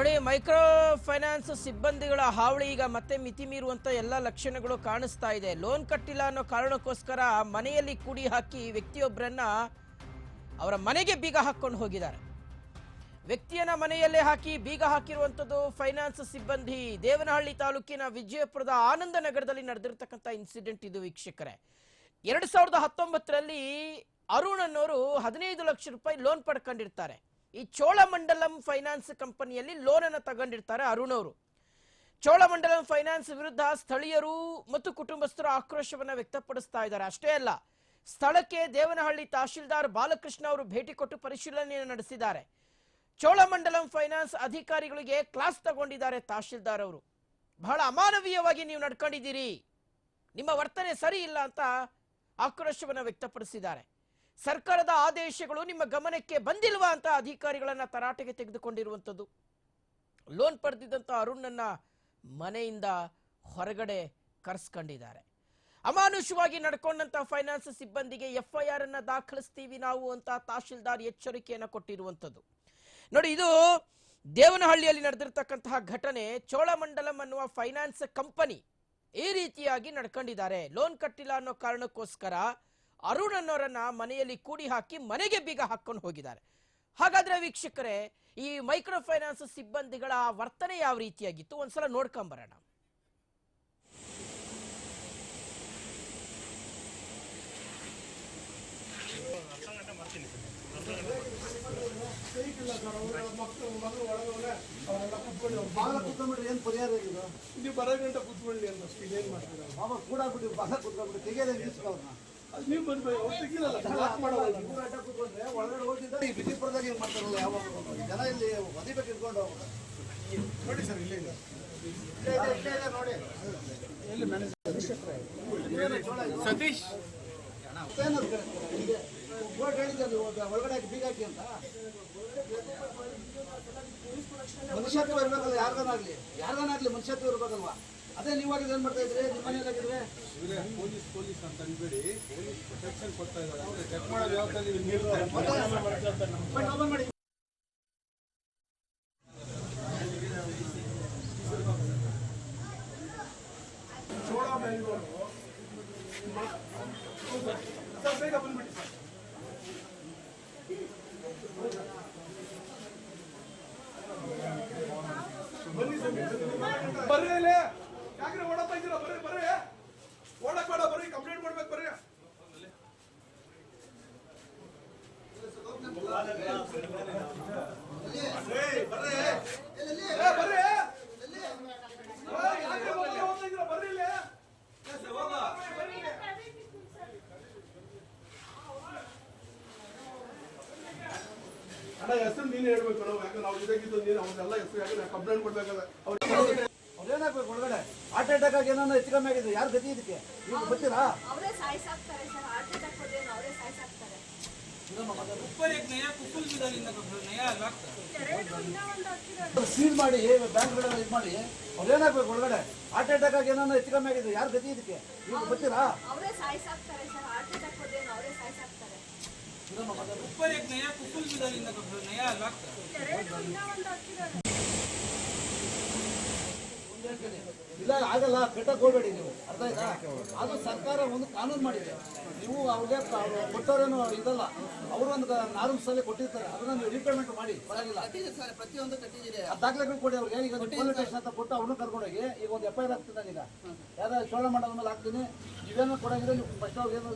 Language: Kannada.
ನೋಡಿ ಮೈಕ್ರೋ ಫೈನಾನ್ಸ್ ಸಿಬ್ಬಂದಿಗಳ ಹಾವಳಿ ಈಗ ಮತ್ತೆ ಮಿತಿ ಮೀರುವಂತ ಎಲ್ಲ ಲಕ್ಷಣಗಳು ಕಾಣಿಸ್ತಾ ಇದೆ. ಲೋನ್ ಕಟ್ಟಿಲ್ಲ ಅನ್ನೋ ಕಾರಣಕ್ಕೋಸ್ಕರ ಮನೆಯಲ್ಲಿ ಕೂಡಿ ಹಾಕಿ ವ್ಯಕ್ತಿಯೊಬ್ಬರನ್ನ ಅವರ ಮನೆಗೆ ಬೀಗ ಹಾಕೊಂಡು ಹೋಗಿದ್ದಾರೆ. ವ್ಯಕ್ತಿಯನ್ನ ಮನೆಯಲ್ಲೇ ಹಾಕಿ ಬೀಗ ಹಾಕಿರುವಂಥದ್ದು ಫೈನಾನ್ಸ್ ಸಿಬ್ಬಂದಿ. ದೇವನಹಳ್ಳಿ ತಾಲೂಕಿನ ವಿಜಯಪುರದ ಆನಂದ ನಗರದಲ್ಲಿ ನಡೆದಿರ್ತಕ್ಕಂಥ ಇನ್ಸಿಡೆಂಟ್ ಇದು ವೀಕ್ಷಕರೇ. ಎರಡು ಸಾವಿರದ ಹತ್ತೊಂಬತ್ತರಲ್ಲಿ ಅರುಣ್ ಅನ್ನೋರು ಹದಿನೈದು ಲಕ್ಷ ರೂಪಾಯಿ ಲೋನ್ ಪಡ್ಕೊಂಡಿರ್ತಾರೆ. ಈ ಚೋಳಮಂಡಲಂ ಫೈನಾನ್ಸ್ ಕಂಪನಿಯಲ್ಲಿ ಲೋನ್ ಅನ್ನು ತಗೊಂಡಿರ್ತಾರೆ ಅರುಣ್ ಅವರು. ಚೋಳಮಂಡಲಂ ಫೈನಾನ್ಸ್ ವಿರುದ್ಧ ಸ್ಥಳೀಯರು ಮತ್ತು ಕುಟುಂಬಸ್ಥರು ಆಕ್ರೋಶವನ್ನು ವ್ಯಕ್ತಪಡಿಸ್ತಾ ಇದ್ದಾರೆ. ಅಷ್ಟೇ ಅಲ್ಲ, ಸ್ಥಳಕ್ಕೆ ದೇವನಹಳ್ಳಿ ತಹಶೀಲ್ದಾರ್ ಬಾಲಕೃಷ್ಣ ಅವರು ಭೇಟಿ ಕೊಟ್ಟು ಪರಿಶೀಲನೆಯನ್ನು ನಡೆಸಿದ್ದಾರೆ. ಚೋಳಮಂಡಲಂ ಫೈನಾನ್ಸ್ ಅಧಿಕಾರಿಗಳಿಗೆ ಕ್ಲಾಸ್ ತಗೊಂಡಿದ್ದಾರೆ ತಹಶೀಲ್ದಾರ್ ಅವರು. ಬಹಳ ಅಮಾನವೀಯವಾಗಿ ನೀವು ನಡ್ಕೊಂಡಿದ್ದೀರಿ. ನಿಮ್ಮ ವರ್ತನೆ ಸರಿ ಇಲ್ಲ ಅಂತ ಆಕ್ರೋಶವನ್ನು ವ್ಯಕ್ತಪಡಿಸಿದ್ದಾರೆ. ಸರ್ಕಾರದ ಆದೇಶಗಳು ನಿಮ್ಮ ಗಮನಕ್ಕೆ ಬಂದಿಲ್ವಾ ಅಂತ ಅಧಿಕಾರಿಗಳನ್ನ ತರಾಟೆಗೆ ತೆಗೆದುಕೊಂಡಿರುವಂಥದ್ದು. ಲೋನ್ ಪಡೆದಿದ್ದಂಥ ಅರುಣನ್ನ ಮನೆಯಿಂದ ಹೊರಗಡೆ ಕರೆಸ್ಕೊಂಡಿದ್ದಾರೆ. ಅಮಾನುಷವಾಗಿ ನಡ್ಕೊಂಡಂತ ಫೈನಾನ್ಸ್ ಸಿಬ್ಬಂದಿಗೆ ಎಫ್ಐಆರ್ ಅನ್ನ ದಾಖಲಿಸ್ತೀವಿ ನಾವು ಅಂತ ತಹಶೀಲ್ದಾರ್ ಎಚ್ಚರಿಕೆಯನ್ನು ಕೊಟ್ಟಿರುವಂಥದ್ದು. ನೋಡಿ, ಇದು ದೇವನಹಳ್ಳಿಯಲ್ಲಿ ನಡೆದಿರ್ತಕ್ಕಂತಹ ಘಟನೆ. ಚೋಳಮಂಡಲಂ ಅನ್ನುವ ಫೈನಾನ್ಸ್ ಕಂಪನಿ ಈ ರೀತಿಯಾಗಿ ನಡ್ಕೊಂಡಿದ್ದಾರೆ. ಲೋನ್ ಕಟ್ಟಿಲ್ಲ ಅನ್ನೋ ಕಾರಣಕ್ಕೋಸ್ಕರ ಅರುಣ್ ಅನ್ನೋರನ್ನ ಮನೆಯಲ್ಲಿ ಕೂಡಿ ಹಾಕಿ ಮನೆಗೆ ಬೀಗ ಹಾಕೊಂಡು ಹೋಗಿದ್ದಾರೆ. ಹಾಗಾದ್ರೆ ವೀಕ್ಷಕರೇ ಈ ಮೈಕ್ರೋ ಫೈನಾನ್ಸ್ ಸಿಬ್ಬಂದಿಗಳ ವರ್ತನೆ ಯಾವ ರೀತಿಯಾಗಿತ್ತು? ಒಂದ್ಸಲ ನೋಡ್ಕೊಂಬರೋಣ ಬಾಲ ಕುತ್ಕೊಂಡ್ಬಿಟ್ರೆ ಏನ್ ಪರಿಹಾರ ಇದು ಇಲ್ಲಿ ಬರೋ ಗಂಟ ಕೂತ್ಕೊಳ್ಳಿ ಅಂತ ಇದೇನ್ ಮಾಡ್ತೀರ ಬಾಬಾ ಕೂಡಾಕ್ಬಿಟ್ಟು ಬಾಲ ಕುತ್ಕೊಂಡ್ಬಿಟ್ಟು ತೆಗೆಯೋದೇ ನಿಲ್ಸ್ಕೊಳ್ಳೋಣ ಅದು ನೀವು ಬಂದ್ಬೇಕು ಅವ್ರು ತೆಗಿಲಲ್ಲ ಲಾಕ್ ಮಾಡೋಲ್ಲ ಅಡ್ಡ ಕೂತ್ಕೊಂಡ್ರೆ ಒಳಗಡೆ ಹೋಗಿದ್ದ ಈ ವಿಜಯಪುರದಾಗ ಏನ್ ಮಾಡ್ತಾರಲ್ಲ ಯಾವಾಗ ಜನ ಇಲ್ಲಿ ಒದಿಬೇಕು ಇಟ್ಕೊಂಡು ನೋಡಿ ಸರ್ ಇಲ್ಲೇ ನೋಡಿ. ಸತೀಶ್. ಬೋರ್ಡ್ ಒಳಗಡೆ ಹಾಕಿ ಬೀಗ ಹಾಕಿ ಅಂತ. ಮನುಷ್ಯತ್ವ ಇರ್ಬೇಕಲ್ಲ ಯಾರ್ದಾನಾಗ್ಲಿ ಯಾರ್ಗಾನಾಗ್ಲಿ ಮನುಷ್ಯತ್ವ ಇರ್ಬೇಕಲ್ವಾ? ಅದೇ ನೀವಾಗ ಏನ್ ಮಾಡ್ತಾ ಇದ್ರಿ ನಿಮ್ಮ ಮನೆಯಲ್ಲಾಗಿದ್ರೆ ಇವರೇ ಪೊಲೀಸ್ ಪೊಲೀಸ್ ಅಂತ ಅನ್ಬೇಡಿ ಪೊಲೀಸ್ ಪ್ರೊಟೆಕ್ಷನ್ ಕೊಡ್ತಾ ಇದ್ದಾರೆ ಚೆಕ್ ಮಾಡೋದು ಯಾವ ತರ ನೀವು ನೀರು ಬಟ್ ಓಪನ್ ಮಾಡಿ ಚೋಳ ಬೆಂಗಳೂರು ಸರ್ ಬೇಗ ಬಂದ್ಬಿಡಿ ಸರ್ ಬನ್ನಿ ಸರ್ ಬರ್ರಿ ಇಲ್ಲಿ ಯಾಕ್ರೆ ಓಡಪ್ಪ ಇದ್ದೀರಾ? ಬರ್ರಿ ಬರ್ರಿ ಓಡಕ್ ಬೇಡ ಬರ್ರಿ ಕಂಪ್ಲೇಂಟ್ ಮಾಡ್ಬೇಕು ಬರ್ರಿ ಅಣ್ಣ, ಹೆಸರು ನೀನು ಹೇಳ್ಬೇಕು ನಾವು ಯಾಕಂದ್ರೆ ನಾವು ಜೊತೆಗಿದ್ದು ನೀನು ಅವ್ರನ್ನೆಲ್ಲ ಹೆಸರು ಯಾಕಂದ್ರೆ ಕಂಪ್ಲೇಂಟ್ ಕೊಡ್ಬೇಕಾದ್ರೆ. ಅವ್ರಿಗೆ ಅವ್ರೇನಾಗ್ಬೇಕು ಒಳಗಡೆ ಹಾರ್ಟ್ ಅಟ್ಯಾಕ್ ಆಗಿ ಏನೋ ಹೆಚ್ಚು ಕಮ್ಮಿ ಆಗಿದೆ ಯಾರು ಗತಿ ಇದಕ್ಕೆ ನೀವು ಗೊತ್ತೀರಾ ಅವರೇ ಸಾಯಿಸಾಕ್ತಾರೆ ಸರ್ ಹಾರ್ಟ್ ಅಟ್ಯಾಕ್ ಬಂದೇನು ಅವರೇ ಸಾಯಿಸಾಕ್ತಾರೆ ऊपर एक नया कुकुल भी डाली ना कभी नया अलग ಎರಡು ಇನ್ನೂ ಒಂದು ಹತ್ತಿರ ಸೀಲ್ ಮಾಡಿ ಬ್ಯಾಂಕ್ಗಳೆಲ್ಲ ಇದು ಮಾಡಿ ಅವ್ರೇನಾಗ್ಬೇಕು ಒಳಗಡೆ ಹಾರ್ಟ್ ಅಟ್ಯಾಕ್ ಆಗಿ ಏನೋ ಹೆಚ್ಚು ಕಮ್ಮಿ ಆಗಿದೆ ಯಾರು ಗತಿ ಇದಕ್ಕೆ ನೀವು ಗೊತ್ತೀರಾ ಅವರೇ ಸಾಯಿಸಾಕ್ತಾರೆ ಸರ್ ಹಾರ್ಟ್ ಅಟ್ಯಾಕ್ ಬಂದೇನು ಅವರೇ ಸಾಯಿಸಾಕ್ತಾರೆ ऊपर एक नया कुकुल भी डाली ना कभी नया अलग ಇಲ್ಲ ಆಗಲ್ಲ ಕಟ್ಟಕ್ ಹೋಗ್ಬೇಡಿ ನೀವು. ಅರ್ಥ ಆಯ್ತಾ? ಅದು ಸರ್ಕಾರ ಒಂದು ಕಾನೂನು ಮಾಡಿದೆ. ನೀವು ಅವ್ರಿಗೆ ಅವ್ರು ಕೊಟ್ಟವರೇನು ಇದಲ್ಲ. ಅವರು ಒಂದು ನಾರ್ಮ್ಸ್ ಸಲ ಕೊಟ್ಟಿರ್ತಾರೆ. ಅದನ್ನ ನೀವು ರೀಪೇಮೆಂಟ್ ಮಾಡಿ. ಪರವಾಗಿಲ್ಲ. ಪ್ರತಿಯೊಂದು ದಾಖಲೆಗಳು ಕೊಡಿ ಅವ್ರಿಗೆ. ಈಗ ಪೊಲೀಸ್ ಸ್ಟೇಷನ್ ಅಂತ ಕೊಟ್ಟು ಅವ್ರನ್ನ ಕರ್ಕೊಂಡೋಗಿ ಈಗ ಒಂದು ಎಫ್ ಐ ಆರ್ ಆಗ್ತದೆ ನಾನೀಗ. ಯಾವ್ದಾದ್ರು ಚೋಳ ಮಾಡೋದ ಮೇಲೆ ಹಾಕ್ತೀನಿ. ನೀವೇನೋ ಕೊಡಂಗಿದ್ರೆ ನೀವು ಫಸ್ಟ್ ಅವ್ರಿಗೆ ಏನು